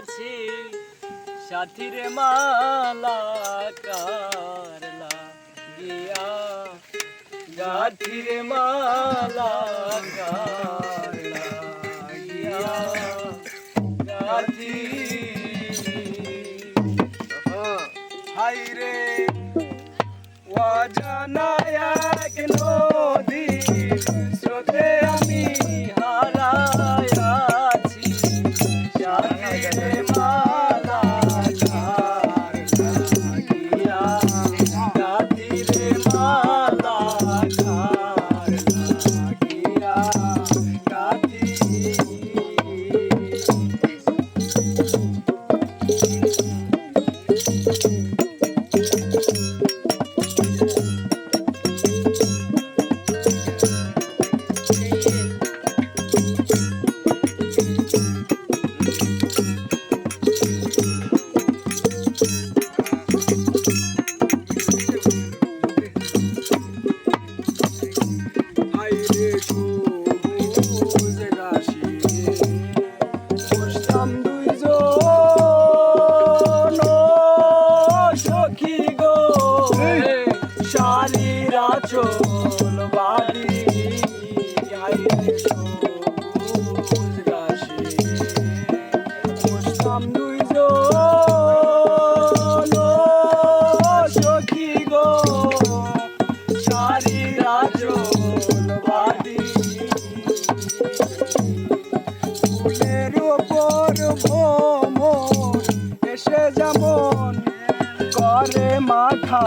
আছি। সাথীর মালা কারলা গিয়া গাথির মালা কারলা গিয়া গাথি হাই রে। নদী স্রোতে আমি শালীরা চল বাড়ি আইরে সবুজ ঘাসে বসতাম দুইজন সখী গো। শালীরা চল বাড়ি ফুলের ওপর ভ্রমণ এসে যেমন করে মাখা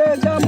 এসে যেমন